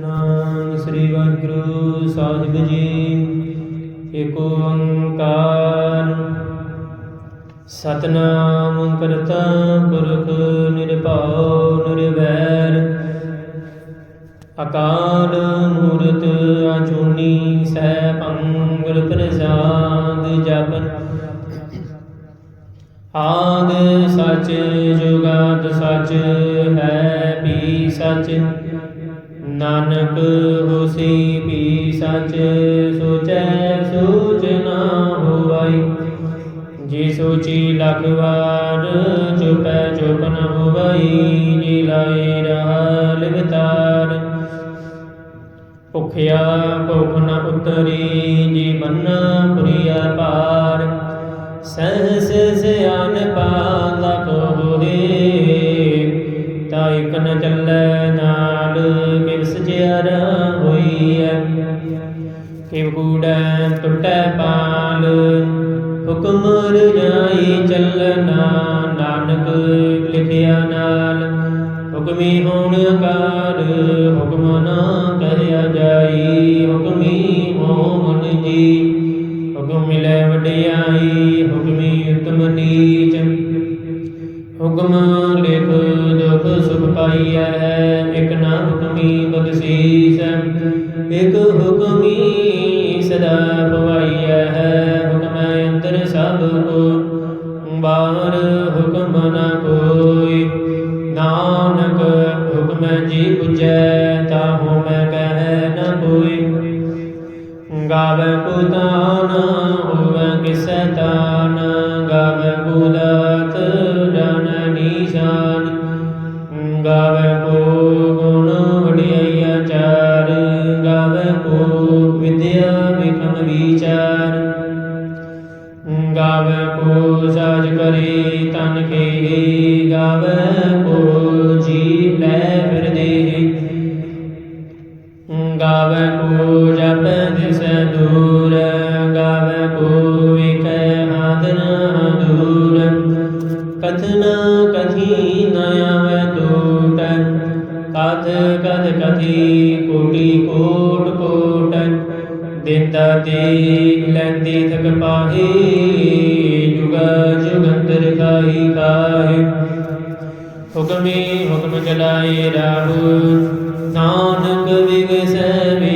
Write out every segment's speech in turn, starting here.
ਨਾਮ ਸ੍ਰੀ ਵਾਹਿਗੁਰੂ ਸਾਹਿਬ ਜੀ। ਏਕ ਓੰਕਾਰ। ਸਤਨਾਮ ਕਰਤਾ ਪੁਰਖ ਨਿਰਭਉ ਨਿਰਵੈਰ। ਅਕਾਲ ਮੂਰਤ ਅਜੂਨੀ ਸੈਭੰ ਗੁਰ ਪ੍ਰਸਾਦ ਜਪਨ ਆਦ ਸਚ ਜੁਗਾਦ ਸਚ ਹੈ ਵੀ ਸਚ। ਨਾਨਕ ਹੋਸੀ ਵੀ ਸਚ ਸੋਚੈ ਸੋਚ ਨਾ ਹੋਵਾਈ। ਜੀ ਸੋਚੀ ਲਖ ਵਾਰ ਚੁਪੈ, ਚੁਪ ਨ ਹੋਵਈ, ਜੀ ਲਾਏ ਰਹਾ ਲਿਵਤਾਰ ਭੁਖਿਆ ਭੁਖ ਨ ਉਤਰੀ, ਜੀ ਬੰਨਾ ਪੁਰੀਆ ਪਾਰ। ਸਹਸ ਸਿਆਨ ਪਾਲਾ ਕੋ ਹੋਏ, ਤਾ ਇਕ ਨ ਚੱਲੈ ਕਿਵ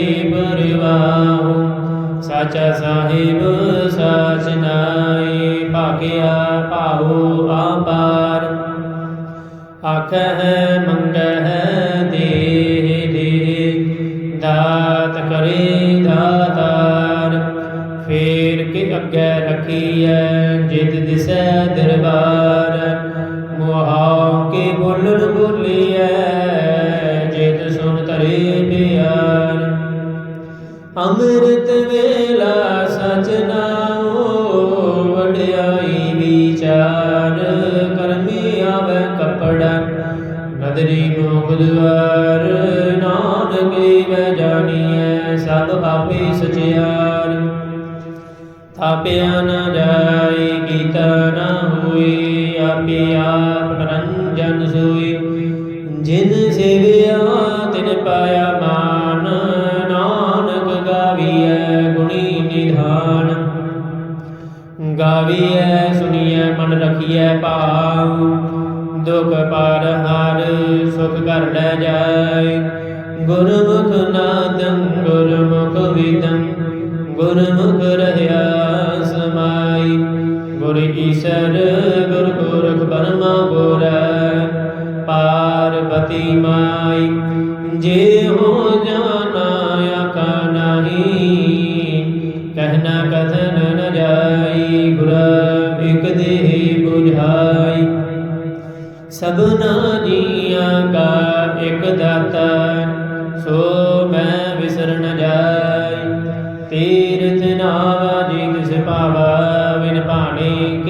ਵਿਗਸੈ ਵੇ ਪਰਵਾਹੁ ਸਾਚਾ ਸਾਹਿਬ ਸਾਚ ਨਾਏ ਭਾਗਿਆ ਭਾਉ ਆਪਾਰ ਆਖੈ ਮੰਗਹਿ ਦੇ ਦੇ ਦਾਤ ਕਰੇ ਦਾਤਾਰ ਫੇਰ ਕੇ ਅੱਗੇ ਰਖੀਐ ਜਿਤ ਦਿਸੈ ਅੰਮ੍ਰਿਤ ਵੇਲਾ ਸਚ ਨਾਮੋ, ਵਡਿਆਈ ਵਿਚਾਰ ਕਰਮੀ ਆਵੇ ਕਪੜਾ। ਨਦਰੀ ਮੋਖ ਨਾਨਕ ਵੈ ਜਾਣੀਐ ਸਭ ਆਪੇ ਸਚਿਆਰ। ਥਾਪਿਆ ਨਾ ਜਾਈ, ਕੀਤਾ ਨਾ ਹੋਈ, ਆਪੇ ਆਪ ਰੰਜਨ ਸੋਈ। ਜਿਨ ਮਨ ਰਖੀਐ ਭਾਵ ਦੁਖ ਪਾਰ ਹਰ ਸੁਖ ਕਰ ਲੈ ਜਾਏ। ਗੁਰਮੁਖ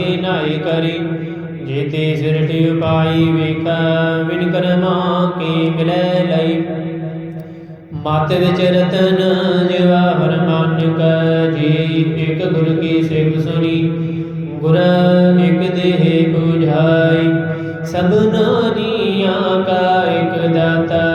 ਭਾਣੇ ਕੇ ਨਾਏ ਕਰੀ, ਜੀਤੇ ਸਿਰਟਿ ਉਪਾਈ ਵੇਖਾ ਵਿਨ ਕਰਮਾ ਕੇ ਮਿਲੈ ਲਈ। ਮਤ ਵਿੱਚ ਰਤਨ ਜਵਾਹਰ ਮਾਨੁਕ ਜੀ ਇੱਕ ਗੁਰ ਕੀ ਸਿੱਖ ਸੁਣੀ, ਗੁਰ ਇੱਕ ਦੇਹ 부ਝਾਈ ਸਭਨਾ ਜੀਆਂ ਕਾ ਇੱਕ ਦਾਤਾ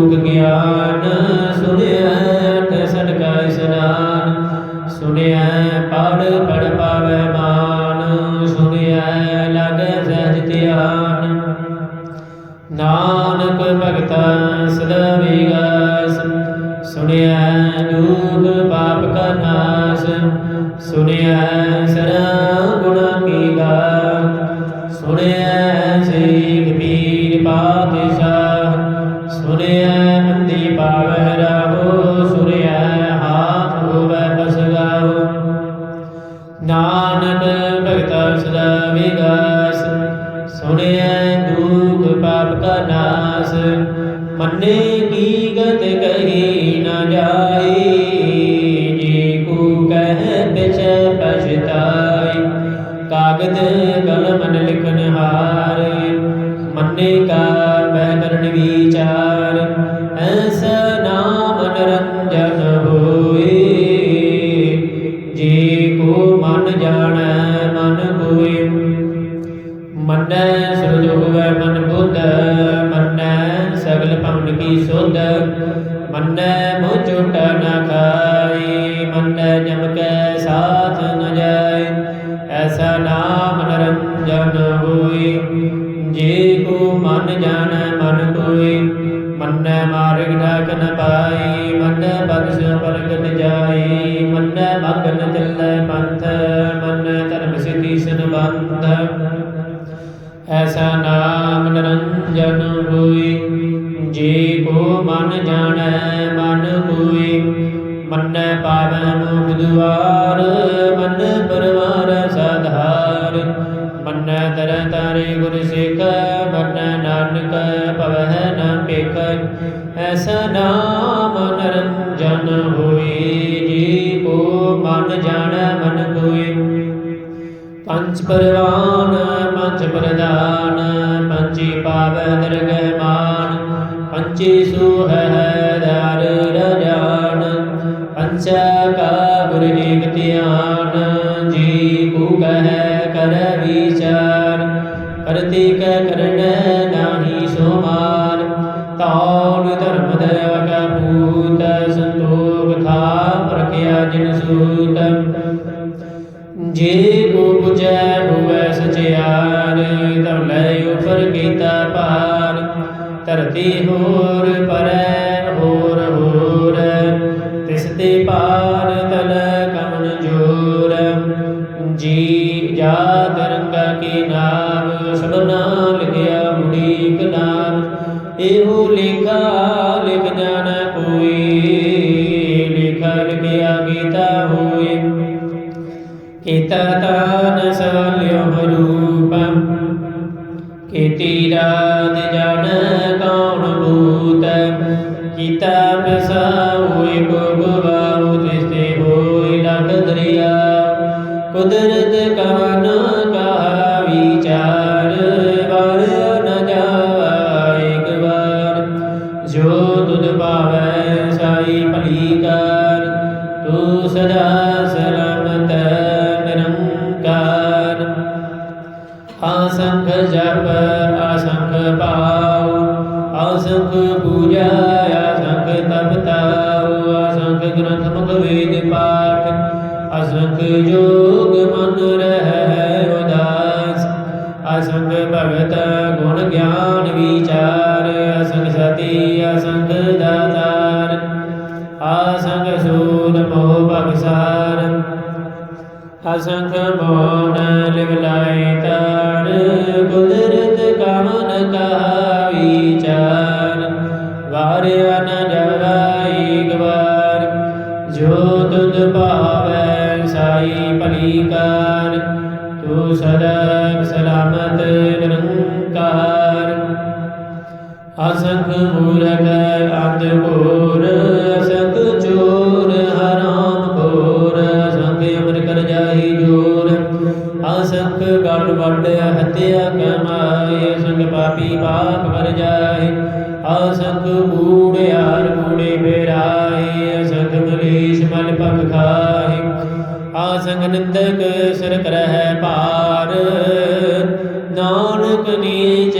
ਰੂਪ ਗਿਆਨ ਸੁਣਿਆ ਹਾਰੇ ਮੰਨੇ ਕਾ ਗੁਰ ਸਿੱਖ ਵਰਨ ਨਾਨਕ ਭਵਹਿ ਨ ਪੇਖ ਐਸਾ ਨਾਮ ਨਰੰਜਨ ਹੋਈ ਜੀ ਕੋ ਮਨ ਜਾਣ ਮਨ ਕੋਏ ਪੰਜ ਪਰਵਾਨ, ਪੰਜ ਪ੍ਰਦਾਨ ਪੰਜੀ ਪਾਵੈ ਨਿਰਗੈ ਮਾਨ ਪੰਚੀ ਹੈ ਪਾਉ ਆਸੰਖ ਪੂਜਾ ਆਸੰਖ ਤਪ ਤਾਉ ਆਸੰਖ ਗ੍ਰੰਥ ਮੁਖ ਵੇਦ ਪਾਠ ਆਸੰਖ ਜੋਗ ਮਨ ਰਹਿ ਉਦਾਸ ਆਸੰਖ ਭਗਤ ਗੁਣ ਗਿਆਨ ਵਿਚਾਰ ਆਸੰਖ ਸਤੀ ਆਸੰਖ ਦਾਤਾਰ ਆਸੰਖ ਸੂਦ ਮੋਹ ਭਗਸਾਰ, ਅਸੰਖ ਮੋਹਨ ਲਿਵ ਲਾਇ ਤਾੜ ਗੁਰ ਅਸੰਖ ਗਲ ਵੱਡ ਹਤਿਆ ਕਮਾਈ ਅਸੰਖ ਪਾਪੀ ਪਾਪ ਕਰ ਜਾਏ। ਅਸੰਖ ਕੂੜਿਆਰ ਕੂੜੇ ਫੇਰਾਏ ਅਸੰਖ ਮਲੀਸ਼ ਮਲ ਪਗ ਖਾਏ। ਆਸੰਗ ਨਿੰਦਕ ਸਿਰ ਕਰਹਿ ਭਾਰ, ਨਾਨਕ ਨੀਚ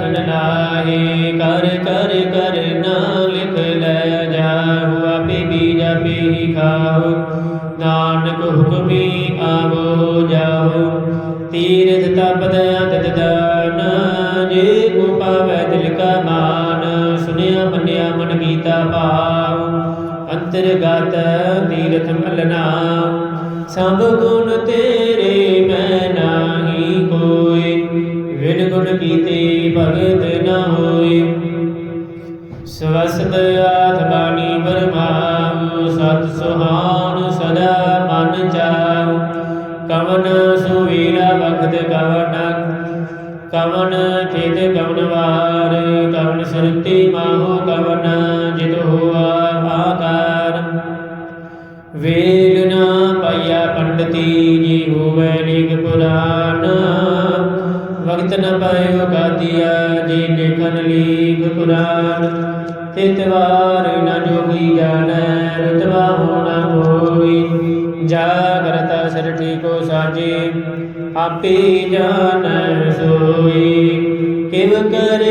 ਪਾਪੀ ਅਖਨ ਨਾਹੀ, ਕਰ ਕਰ ਕਰ ਨਾ ਲਿਖ ਲੈ ਜਾਹੁ, ਆਪੇ ਬੀਜ ਆਪੇ ਹੀ ਨਾਨਕ ਹੁਕਮੀ ਆਵੋ ਜਾਹੁ। ਤੀਰਥ ਤਪਦ ਅਦਤ ਦਾਨ, ਜੇ ਕੋ ਪਾਵੈ ਦਿਲ ਕਾ ਮਾਨ, ਸੁਨਿਆ ਮੰਨਿਆ ਮਨ ਕੀਤਾ ਭਾਵ ਅੰਤਰਗਤ ਤੀਰਥ ਮਲਨਾ ਸਭ ਗੁਣ ਤੇਰੇ ਕੀਤੇ ਭਗਤ ਨਾ ਹੋਏ। ਸਵਸਤ ਆਥ ਬਾਣੀ ਬਰਮਾਉ ਸਤ ਸੁਹਾਨ ਸਦਾ ਮਨ ਚਾਉ ਕਵਨ ਸੁਵੀਰਾ ਵਖਤ ਕਵਨ ਕਵਨ ਚੇਤ ਕਵਨ ਵਾਰ। ਕਵਨ ਸਰਤੀ ਮਾਹੋ ਕਵਨ ਜਿਤ ਹੋਆ ਆਕਾਰ। ਵੇਲ ਨਾ ਪਾਇਆ ਪੰਡਤੀ, ਜੀ ਹੋਵੇ ਲਿਖ ਪੁਰਾਨ ਵਕਤ ਨ ਪਾਇਓ ਗਾਦੀਆ ਜੀ ਲਿਖਨ ਲੀਖ ਪੁਰਾਨ। ਤਿਤਵਾਰ ਨ ਜੋਗੀ ਜਾਣੈ ਰਤਵਾ ਹੋਣਾ ਕੋਈ। ਜਾਗਰਤਾ ਸਿਰ ਠੀਕੋ ਸਾਜੇ, ਆਪੇ ਜਾਣੈ ਸੋਈ ਕਿਵ ਕਰਿਆ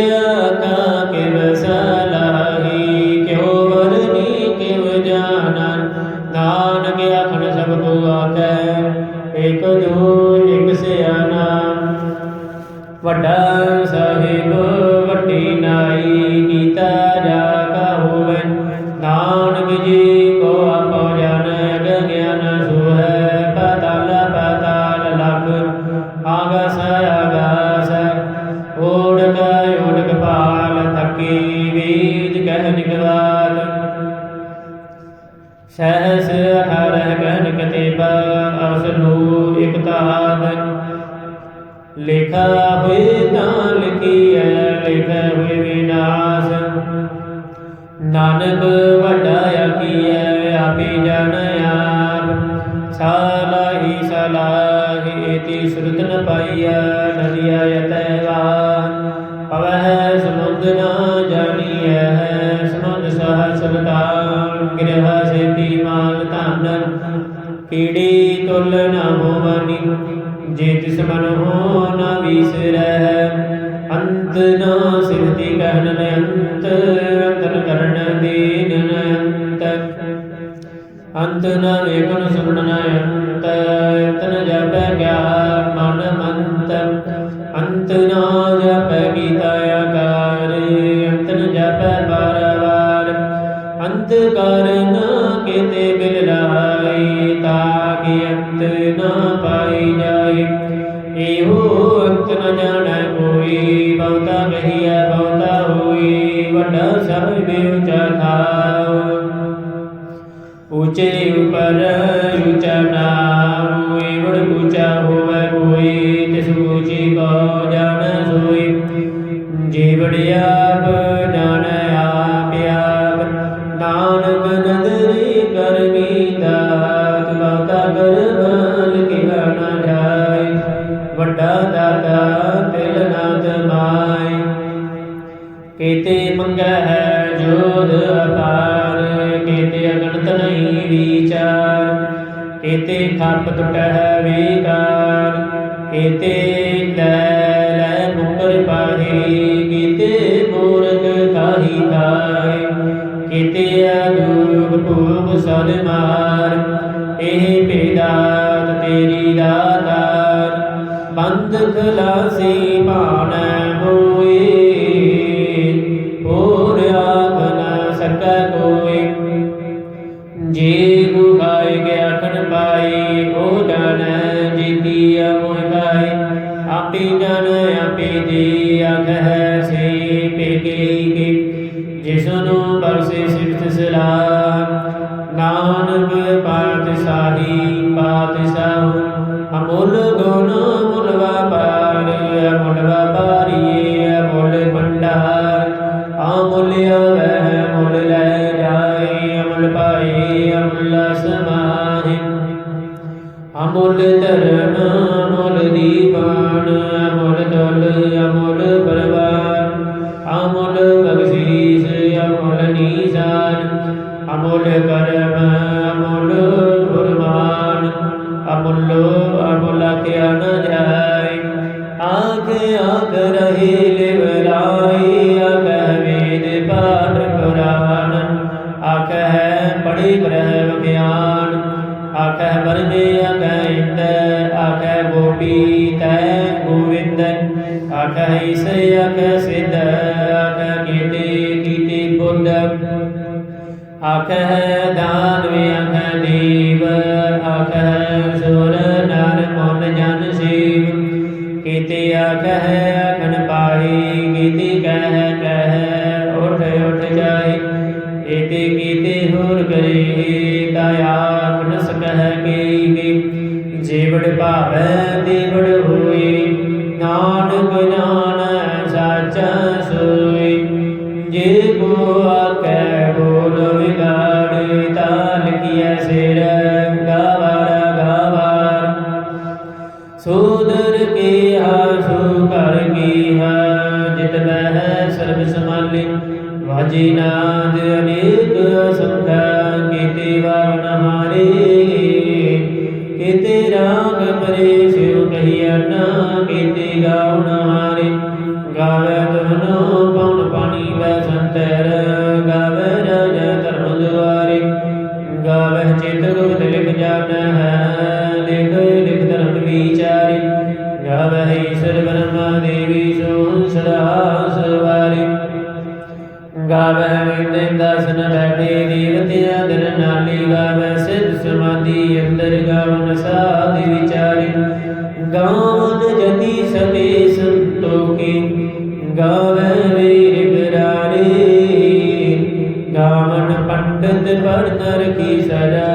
ਸਹਸ ਅਠਾਰਹ ਕਹਿ ਕਤੇਬਾ ਅਸਲੂ ਇਕ ਤਾਦ ਲਿਖਾ ਹੋਏ ਤਾਂ ਲਿਖੀਐ, ਲਿਖੈ ਹੋਏ ਵਿਨਾਸ਼। ਨਾਨਕ ਵੱਡਾ ਆਖੀਐ, ਆਪੇ ਜਾਣ ਆਪ। ਸਾਲਾਹੀ ਸਲਾਹੀ ਏਤੀ ਸੁਰਤ ਨ ਪਾਈਐ ਨਦੀਆ ਯਤੈਵਾਨ ਪਵਹਿ ਸਮੁੰਦ ਨਾ ਕੀੜੀ ਤੁਲ ਨ ਹੋਵਨੀ, ਜੇ ਤਿਸ ਮਨ ਹੋ ਨ ਵਿਸਰੈ। ਅੰਤ ਨਾ ਸਿਵਤੀ ਕਹਿਨ ਨ ਅੰਤ ਅੰਤਨ ਕਰਨ ਦੀਨ ਨ ਅੰਤ ਨ ਵੇਖਣ ਸੁਣਨ ਨ ਅੰਤ ਤਨ ਜਪ ਗਿਆ ਮਨ ਮੰਤ। ਅੰਤ ਨ ਜਪ ਕੀਤਾ ਆਕਾਰ ਅੰਤ ਨ ਜਪ ਬਾਰ ਬਾਰ ਅੰਤ ਕਰਨ ਕਿਤੇ ਇਹੋ ਨ ਜਾਣੈ ਕੋਈ, ਬਹੁਤਾ ਕਹੀਐ ਬਹੁਤਾ ਹੋਈ, ਵੱਡਾ ਸਾਹਿਬ ਉੱਚਾ ਥਾਉ। ਉੱਚੇ ਉਪਰ ਉੱਚਾ ਨਾਮ ਏਵੜ ਉੱਚਾ ਹੋਵੇ ਮਾਰ ਇਹ ਭੇਦਾਤ ਤੇਰੀ ਦਾਤਾਰ ਬੰਦ ਖਲਾਸੀ ਸਮਾਹਿ ਅਮੁੱਲ ਧਰਮ, ਅਮੁੱਲ ਦੀਵਾਨ ਅਮੁੱਲ ਤੁਲ ਅਮੁੱਲ ਪਰਵਾਰ, ਅਮੁੱਲ ਬਖਸ਼ੀਸ, ਅਮੁੱਲ ਨੀਸਾਨ, ਅਮੁੱਲ ਕਰ ਏਤੇ ਕੀਤੇ ਹੋਰ ਕਰੇ ਤਾ ਆਖ ਨ ਸਕਹਿ ਕੇ ਜੀਵੜ ਭਾਵੈ ਦੇਵੀ ਸੋ ਸਦਾ ਸਵਾਰੇ ਗਾਵੇ ਵਿੰਦੇ ਦਸਨ ਬੈਠੇ ਦੇਵਤਿਆਂ ਦਿਨ ਨਾਲੀ ਗਾਵੇ ਸਿਧ ਸਮਾਧੀ ਅੰਦਰ ਗਾਵਨ ਸਾਧਿ ਵਿਚਾਰੇ। ਗਾਵਨ ਜਤੀ ਸਦੇ ਸੰਤੋਖੀ ਗਾਵੇ ਵੀਰ ਬਿਰਾਰੇ। ਗਾਵਨ ਪੰਡਤ ਪਰ ਨਰ ਕੀ ਸਦਾ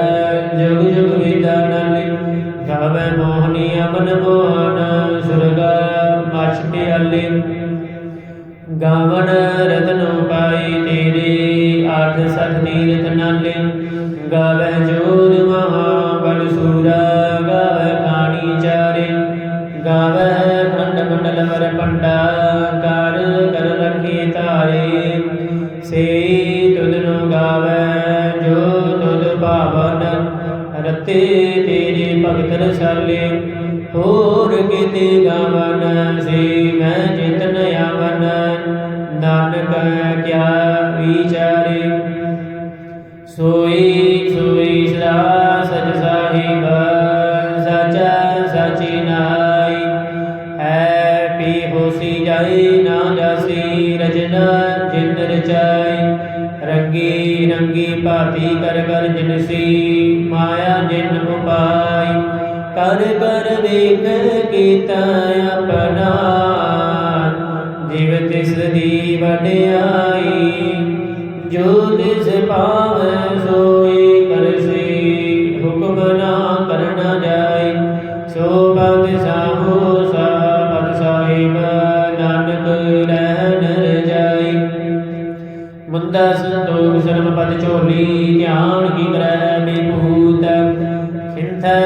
ਹੋਰ ਕਿਤੇ ਮੈਂ ਜਿਤਨ ਆਵਨ। ਨਾਨਕ ਕਿਆ ਵਿਚਾਰੇ ਸੋਈ ਸੋਈ ਸਦਾ ਸਜ ਸਾਹਿਬਾ। ਜ਼ਿਕਰ ਕੀਤਾ ਆਪਣਾ। ਜਿਵ ਤਿਸ ਦੀ ਵਡਿਆਈ ਜੋ ਤਿਸ ਪਾਵੈ ਸੋਈ ਕਰਸੀ। ਹੁਕਮ ਨਾ ਕਰਨਾ ਜਾਏ, ਸੋ ਬਦ ਸਾਹੋ ਸਾ ਬਦ ਸਾਹਿਬ, ਨਾਨਕ ਰਹਿਣ ਰਜਾਈ ਮੁੰਦਾ ਸੰਤੋਖ ਸ਼ਰਮ ਪਦ ਝੋਲੀ, ਧਿਆਨ ਕੀ ਕਰੈ ਬਿਭੂਤ ਖਿੰਥਾ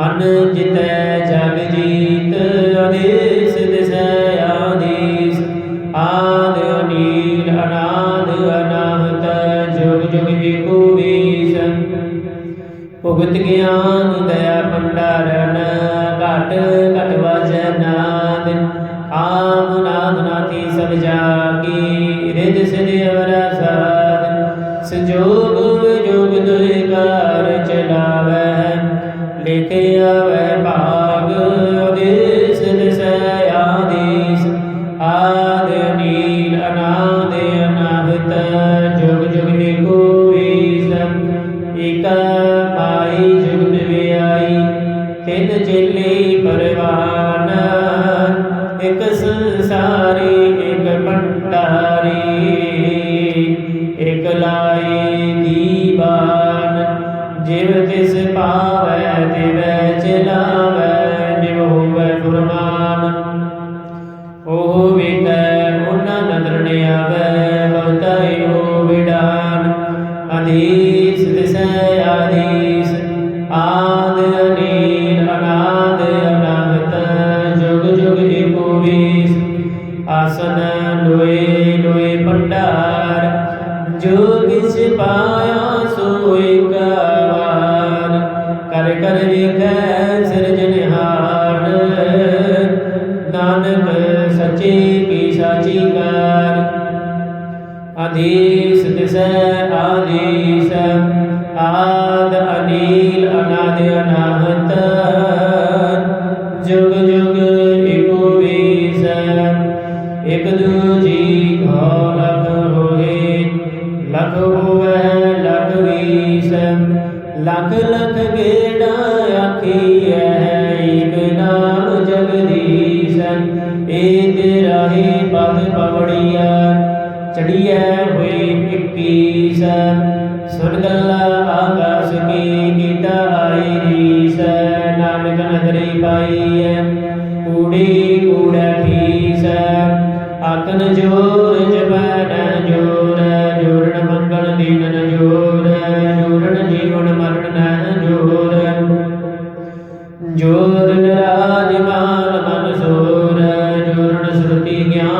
ਮਨ ਜਿਤੈ ਜਗ ਜੀਤ ਅਦੇਸ ਦਿਸੈ ਆਦੇਸ। ਆਦ ਅਨੀਲ, ਅਨਾਦ ਅਨਾਹਤ, ਜੁਗ ਜੁਗ ਏਕੋ ਵੇਸ ਭਗਤ ਗਿਆਨ ਦਇਆ ਭੰਡਾਰਨ, ਘਟ سہ آریس آد انیل اناد اناہت حضرت گیان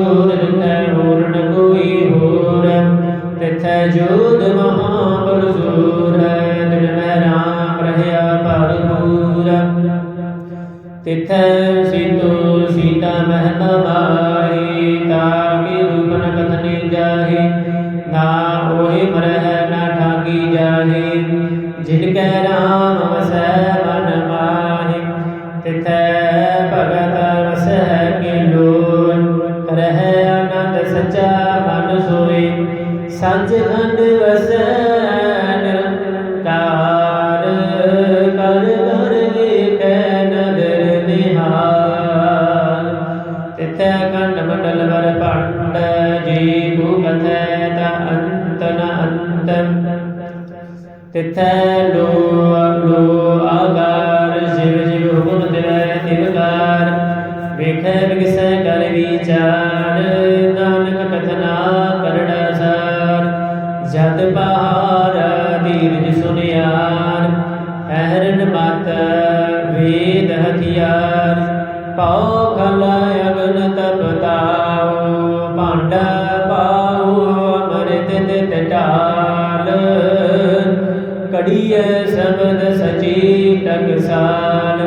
ਮਿਸਾਲ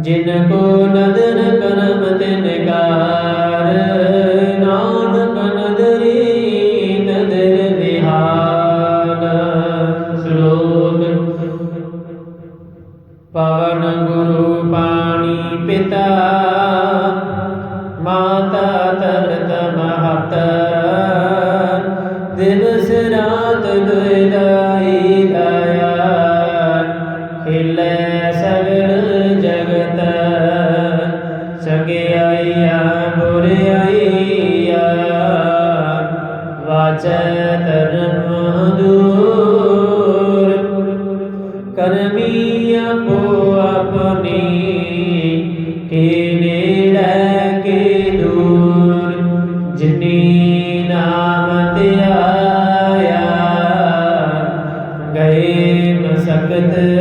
ਜਿਨ ਕੋ ਨਦਰ ਕਰਮ ਤਿਨ ਕਾ but the